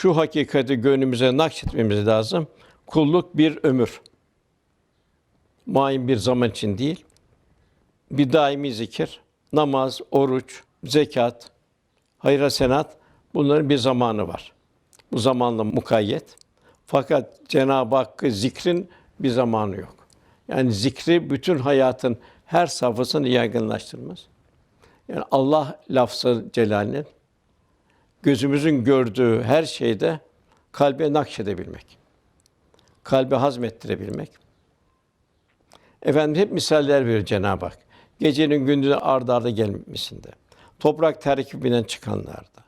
şu hakikati gönlümüze nakşetmemiz lazım. Kulluk bir ömür. Muayyen bir zaman için değil. Bir daimi zikir, namaz, oruç, zekat, hayra senat bunların bir zamanı var. Bu zamanla mukayyet. Fakat Cenab-ı Hakk'ı zikrin bir zamanı yok. Yani zikri bütün hayatın her safhasını yaygınlaştırmaz. Yani Allah lafzı celalinin gözümüzün gördüğü her şeyde kalbe nakşedebilmek. Kalbe hazmettirebilmek. Efendim hep misaller verir Cenab-ı Hak. Gecenin gündüzün ardı arda gelmesinde, toprak terkibinden çıkanlarda,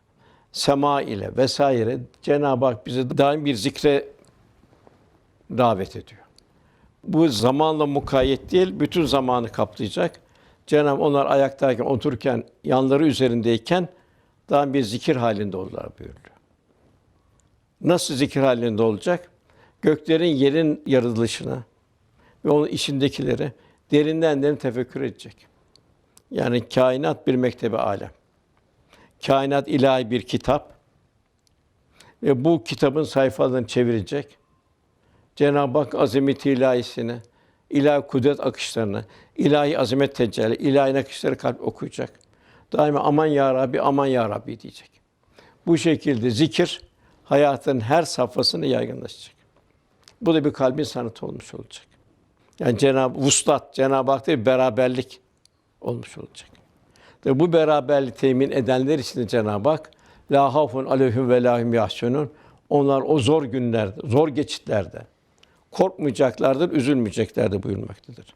sema ile vesaire Cenab-ı Hak bizi daim bir zikre davet ediyor. Bu zamanla mukayyet değil, bütün zamanı kaplayacak. Cenab-ı onlar ayaktayken, otururken, yanları üzerindeyken daha bir zikir halinde olurlar buyuruyor. Nasıl zikir halinde olacak? Göklerin yerin yaratılışına ve onun içindekileri derinden derin tefekkür edecek. Yani kainat bir mektebi alem. Kainat ilahi bir kitap ve bu kitabın sayfalarını çevirecek. Cenab-ı Hak azameti ilahisini, ilahi kudret akışlarını, ilahi azamet tecelli, ilahi nakışları kalp okuyacak. Daima aman ya Rabbi, aman ya Rabbi diyecek. Bu şekilde zikir hayatın her safhasını yaygınlaşacak. Bu da bir kalbin sanatı olmuş olacak. Yani Cenab-ı Vuslat, Cenab-ı Hak'ta bir beraberlik olmuş olacak. Ve bu beraberliği temin edenler için Cenab-ı Hak la hafun aleyhim ve lahum yahsunun onlar o zor günlerde, zor geçitlerde korkmayacaklardır, üzülmeyeceklerdir buyurmaktadır.